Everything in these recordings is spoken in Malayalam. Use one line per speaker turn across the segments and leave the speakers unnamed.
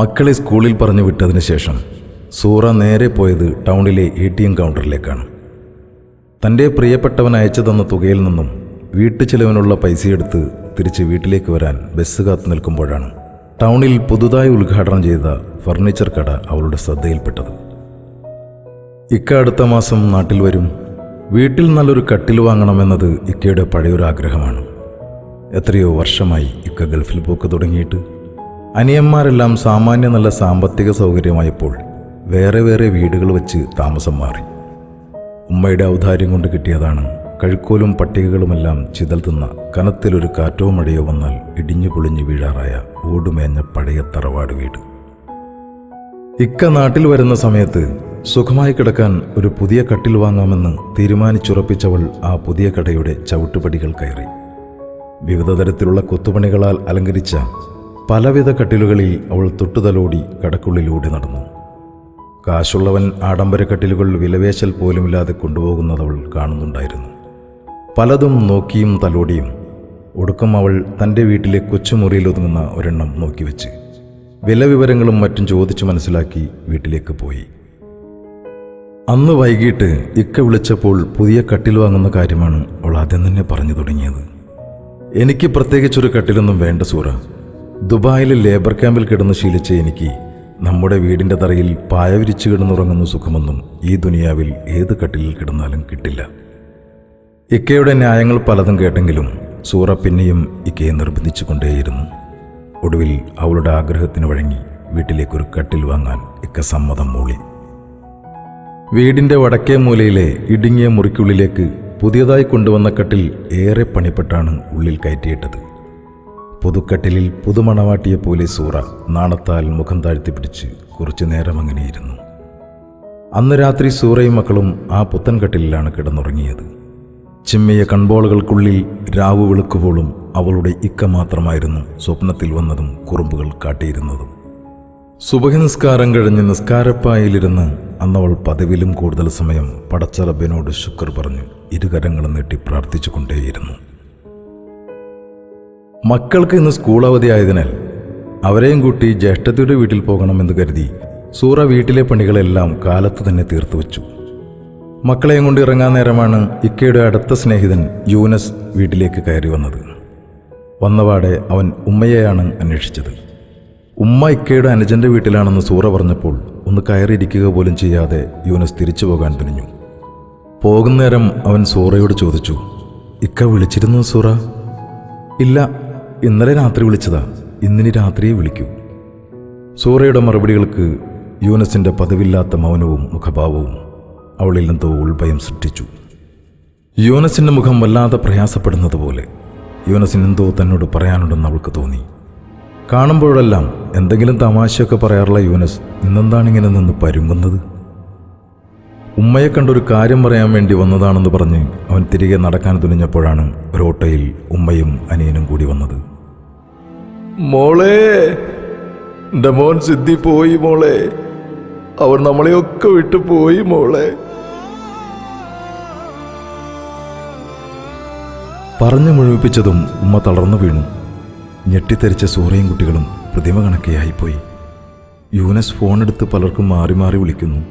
മക്കളെ സ്കൂളിൽ പറഞ്ഞു വിട്ടതിന് ശേഷം സൂറ നേരെ പോയത് ടൗണിലെ എ ടി എം കൗണ്ടറിലേക്കാണ്. തന്റെ പ്രിയപ്പെട്ടവൻ അയച്ചു തന്ന തുകയിൽ നിന്നും വീട്ടു ചെലവിനുള്ള പൈസയെടുത്ത് തിരിച്ച് വീട്ടിലേക്ക് വരാൻ ബസ് കാത്തു നിൽക്കുമ്പോഴാണ് ടൗണിൽ പുതുതായി ഉദ്ഘാടനം ചെയ്ത ഫർണിച്ചർ കട അവളുടെ ശ്രദ്ധയിൽപ്പെട്ടത്. ഇക്ക അടുത്ത മാസം നാട്ടിൽ വരും. വീട്ടിൽ നല്ലൊരു കട്ടിൽ വാങ്ങണമെന്നത് ഇക്കയുടെ പഴയൊരു ആഗ്രഹമാണ് എത്രയോ വർഷമായി ഇക്ക ഗൾഫിൽ പോക്ക് തുടങ്ങിയിട്ട് അനിയന്മാരെല്ലാം സാമാന്യ നല്ല സാമ്പത്തിക സൗകര്യമായപ്പോൾ വേറെ വേറെ വീടുകൾ വെച്ച് താമസം മാറി. ഉമ്മയുടെ ഔദാര്യം കൊണ്ട് കിട്ടിയതാണ് കഴുക്കോലും പട്ടികകളുമെല്ലാം ചിതൽ തിന്ന കനത്തിലൊരു കാറ്റോ മഴയോ വന്നാൽ ഇടിഞ്ഞു പൊളിഞ്ഞു വീഴാറായ ഓടുമേഞ്ഞ പഴയ തറവാട് വീട്. ഇക്ക നാട്ടിൽ വരുന്ന സമയത്ത് സുഖമായി കിടക്കാൻ ഒരു പുതിയ കട്ടിൽ വാങ്ങാമെന്ന് തീരുമാനിച്ചുറപ്പിച്ചവൾ ആ പുതിയ കടയുടെ ചവിട്ടുപടികൾ കയറി. വിവിധ തരത്തിലുള്ള കൊത്തുപണികളാൽ അലങ്കരിച്ച പലവിധ കട്ടിലുകളിൽ അവൾ തൊട്ടുതലോടി കടക്കുള്ളിലൂടെ നടന്നു. കാശുള്ളവൻ ആഡംബര കട്ടിലുകൾ വിലവേശൽ പോലുമില്ലാതെ കൊണ്ടുപോകുന്നതവൾ കാണുന്നുണ്ടായിരുന്നു. പലതും നോക്കിയും തലോടിയും ഒടുക്കം അവൾ തന്റെ വീട്ടിലെ കൊച്ചുമുറിയിൽ ഒതുങ്ങുന്ന ഒരെണ്ണം നോക്കി വെച്ച് വില വിവരങ്ങളും മറ്റും ചോദിച്ചു മനസ്സിലാക്കി വീട്ടിലേക്ക് പോയി. അന്ന് വൈകിട്ട് ഇക്ക വിളിച്ചപ്പോൾ പുതിയ കട്ടിൽ വാങ്ങുന്ന കാര്യമാണ് അവൾ ആദ്യം തന്നെ പറഞ്ഞു തുടങ്ങിയത്. എനിക്ക് പ്രത്യേകിച്ചൊരു കട്ടിലൊന്നും വേണ്ട സൂറ. ദുബായിലെ ലേബർ ക്യാമ്പിൽ കിടന്ന് ശീലിച്ച എനിക്ക് നമ്മുടെ വീടിന്റെ തറയിൽ പായ വിരിച്ചു കിടന്നുറങ്ങുന്ന സുഖമൊന്നും ഈ ദുനിയാവിൽ ഏത് കട്ടിലിൽ കിടന്നാലും കിട്ടില്ല. ഇക്കയുടെ ന്യായങ്ങൾ പലതും കേട്ടെങ്കിലും സൂറ പിന്നെയും ഇക്കയെ നിർബന്ധിച്ചു കൊണ്ടേയിരുന്നു ഒടുവിൽ അവളുടെ ആഗ്രഹത്തിന് വഴങ്ങി വീട്ടിലേക്കൊരു കട്ടിൽ വാങ്ങാൻ ഇക്ക സമ്മതം മൂളി. വീടിന്റെ വടക്കേ മൂലയിലെ ഇടുങ്ങിയ മുറിക്കുള്ളിലേക്ക് പുതിയതായി കൊണ്ടുവന്ന കട്ടിൽ ഏറെ പണിപ്പെട്ടാണ് ഉള്ളിൽ കയറ്റിയിട്ടത്. പുതുക്കട്ടിലിൽ പുതുമണവാട്ടിയെ പോലെ സൂറ നാണത്താൽ മുഖം താഴ്ത്തി പിടിച്ച് കുറച്ചു നേരം അങ്ങനെയിരുന്നു അന്ന് രാത്രി സൂറയും മക്കളും ആ പുത്തൻ കട്ടിലിലാണ് കിടന്നുറങ്ങിയത്. ചിമ്മയ കൺബോളുകൾക്കുള്ളിൽ രാവു വെളുക്കുപോളും അവളുടെ ഇക്ക മാത്രമായിരുന്നു സ്വപ്നത്തിൽ വന്നതും കുറുമ്പുകൾ കാട്ടിയിരുന്നതും. സുബഹി നിസ്കാരം കഴിഞ്ഞ് നിസ്കാരപ്പായിലിരുന്ന് അന്നവൾ പതിവിലും കൂടുതൽ സമയം പടച്ചറബിനോട് ശുക്ർ പറഞ്ഞു ഇരുകരങ്ങളും നീട്ടി പ്രാർത്ഥിച്ചുകൊണ്ടേയിരുന്നു. മക്കൾക്ക് ഇന്ന് സ്കൂൾ അവധി ആയതിനാൽ അവരെയും കൂട്ടി ജ്യേഷ്ഠത്തിയുടെ വീട്ടിൽ പോകണമെന്ന് കരുതി സൂറ വീട്ടിലെ പണികളെല്ലാം കാലത്ത് തന്നെ തീർത്തു വച്ചു. മക്കളെയും കൊണ്ട് ഇറങ്ങാൻ നേരമാണ് ഇക്കയുടെ അടുത്ത സ്നേഹിതൻ യൂനസ് വീട്ടിലേക്ക് കയറി വന്നത്. വന്നപാടെ അവൻ ഉമ്മയെയാണ് അന്വേഷിച്ചത്. ഉമ്മ ഇക്കയുടെ അനുജന്റെ വീട്ടിലാണെന്ന് സൂറ പറഞ്ഞപ്പോൾ ഒന്ന് കയറിയിരിക്കുക പോലും ചെയ്യാതെ യൂനസ് തിരിച്ചു പോകാൻ തുനിഞ്ഞു പോകുന്നേരം അവൻ സൂറയോട് ചോദിച്ചു ഇക്ക വിളിച്ചിരുന്നു സൂറ? ഇല്ല ഇന്നലെ രാത്രി വിളിച്ചതാ. ഇന്നിനി രാത്രിയെ വിളിക്കൂ. സൂറയുടെ മറുപടികൾക്ക് യൂനസിന്റെ പതിവില്ലാത്ത മൗനവും മുഖഭാവവും അവളിൽ എന്തോ ഉൾഭയം സൃഷ്ടിച്ചു. യൂനസിന്റെ മുഖം വല്ലാതെ പ്രയാസപ്പെടുന്നത് പോലെ യൂനസിന് എന്തോ തന്നോട് പറയാനുണ്ടെന്ന് അവൾക്ക് തോന്നി. കാണുമ്പോഴെല്ലാം എന്തെങ്കിലും തമാശയൊക്കെ പറയാറുള്ള യൂനസ് ഇന്നെന്താണിങ്ങനെ നിന്ന് പരുങ്ങുന്നത്? ഉമ്മയെ കണ്ടൊരു കാര്യം പറയാൻ വേണ്ടി വന്നതാണെന്ന് പറഞ്ഞ് അവൻ തിരികെ നടക്കാൻ തുനിഞ്ഞപ്പോഴാണ് ഒരു ഓട്ടോയിൽ ഉമ്മയും അനിയനും കൂടി വന്നത്.
മോളെ എന്റെ മോൻ സിദ്ധി പോയി മോളെ. അവർ നമ്മളെയൊക്കെ വിട്ടു പോയി മോളെ.
പറഞ്ഞു മുഴുമിപ്പിച്ചതും ഉമ്മ തളർന്നു വീണു. ഞെട്ടിത്തെറിച്ച സൂറയും കുട്ടികളും പ്രതിമ കണക്കെയായിപ്പോയി. യൂനസ് ഫോണെടുത്ത് പലർക്കും മാറി മാറി വിളിക്കുന്നു.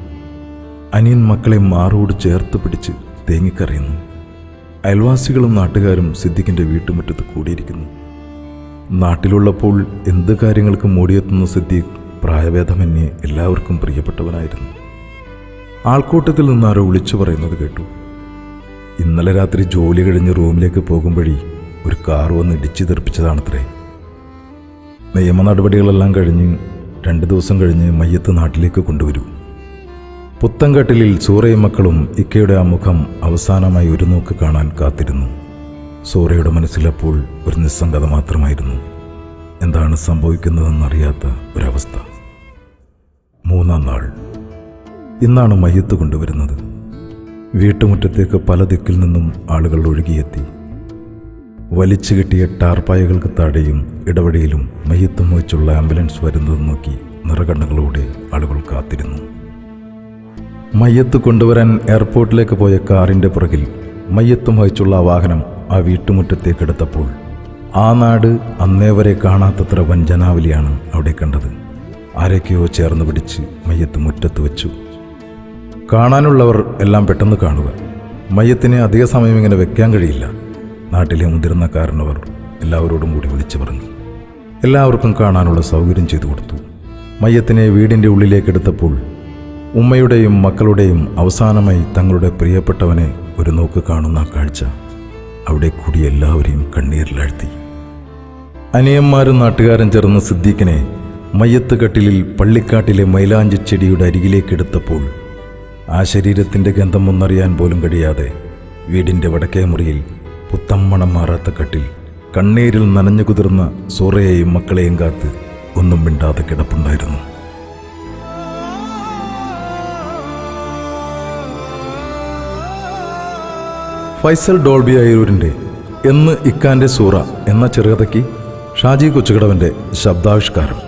അനിയൻ മക്കളെ മാറോട് ചേർത്ത് പിടിച്ച് തേങ്ങിക്കറിയുന്നു. അയൽവാസികളും നാട്ടുകാരും സിദ്ദിഖിന്റെ വീട്ടുമുറ്റത്ത് കൂടിയിരിക്കുന്നു. നാട്ടിലുള്ളപ്പോൾ എന്ത് കാര്യങ്ങൾക്കും മൂടിയെത്തുന്ന സിദ്ദീഖ് പ്രായഭേദമന്യേ എല്ലാവർക്കും പ്രിയപ്പെട്ടവനായിരുന്നു. ആൾക്കൂട്ടത്തിൽ നിന്നാരോ വിളിച്ചു പറയുന്നത് കേട്ടു. ഇന്നലെ രാത്രി ജോലി കഴിഞ്ഞ് റൂമിലേക്ക് പോകും ഒരു കാർ വന്ന് ഇടിച്ചു തെറിപ്പിച്ചതാണത്രേ. നിയമ നടപടികളെല്ലാം കഴിഞ്ഞ് രണ്ട് ദിവസം കഴിഞ്ഞ് മയ്യത്ത് നാട്ടിലേക്ക് കൊണ്ടുവരൂ. പുത്തൻകട്ടിലിൽ സൂറയും മക്കളും ഇക്കയുടെ ആ മുഖം അവസാനമായി ഒരു നോക്ക് കാണാൻ കാത്തിരുന്നു. സൂറയുടെ മനസ്സിലപ്പോൾ ഒരു നിസ്സംഗത മാത്രമായിരുന്നു. എന്താണ് സംഭവിക്കുന്നതെന്നറിയാത്ത ഒരവസ്ഥ. മൂന്നാം നാൾ. ഇന്നാണ് മയ്യത്ത് കൊണ്ടുവരുന്നത്. വീട്ടുമുറ്റത്തേക്ക് പല ദിക്കിൽ നിന്നും ആളുകൾ ഒഴുകിയെത്തി. വലിച്ചു കെട്ടിയ ടാർപ്പായകൾക്ക് താഴെയും ഇടവഴിയിലും മയ്യത്തും വഹിച്ചുള്ള ആംബുലൻസ് വരുന്നത് നോക്കി നിറകണ്ണുകളോടെ ആളുകൾ കാത്തിരുന്നു. മയ്യത്ത് കൊണ്ടുവരാൻ എയർപോർട്ടിലേക്ക് പോയ കാറിന്റെ പുറകിൽ മയ്യത്തും വഹിച്ചുള്ള വാഹനം ആ വീട്ടുമുറ്റത്തേക്കെടുത്തപ്പോൾ ആ നാട് അന്നേവരെ കാണാത്തത്ര വൻ ജനാവലിയാണ് അവിടെ കണ്ടത്. ആരൊക്കെയോ ചേർന്ന് പിടിച്ച് മയ്യത്ത് മുറ്റത്ത് വെച്ചു. കാണാനുള്ളവർ എല്ലാം പെട്ടെന്ന് കാണുക. മയ്യത്തിനെ അധിക സമയം ഇങ്ങനെ വെക്കാൻ കഴിയില്ല. നാട്ടിലെ മുതിർന്ന കാരണവർ എല്ലാവരോടും കൂടി വിളിച്ചു പറഞ്ഞു എല്ലാവർക്കും കാണാനുള്ള സൗകര്യം ചെയ്തു കൊടുത്തു. മയ്യത്തിനെ വീടിന്റെ ഉള്ളിലേക്കെടുത്തപ്പോൾ ഉമ്മയുടെയും മക്കളുടെയും അവസാനമായി തങ്ങളുടെ പ്രിയപ്പെട്ടവനെ ഒരു നോക്ക് കാണുന്ന കാഴ്ച. അവിടെ കൂടി എല്ലാവരെയും കണ്ണീരിലാഴ്ത്തി. അനിയന്മാരും നാട്ടുകാരും ചേർന്ന് സിദ്ദീഖിനെ മയ്യത്ത് കട്ടിലിൽ പള്ളിക്കാട്ടിലെ മൈലാഞ്ചി ചെടിയുടെ അരികിലേക്ക് എടുത്തപ്പോൾ ആ ശരീരത്തിന്റെ ഗന്ധം ഒന്നറിയാൻ പോലും കഴിയാതെ വീടിന്റെ വടക്കേ മുറിയിൽ പുത്തമ്മണം മാറാത്ത കട്ടിൽ കണ്ണീരിൽ നനഞ്ഞു കുതിർന്ന സോറയെയും മക്കളെയും കാത്ത് ഒന്നും മിണ്ടാതെ കിടപ്പുണ്ടായിരുന്നു. ഫൈസൽ ഡോൾബി അയ്യൂരിന്റെ എന്ന് ഇക്കാന്റെ സൂറ എന്ന ചെറുകഥയ്ക്ക് ഷാജി കൊച്ചുകടവന്റെ ശബ്ദാവിഷ്കാരം.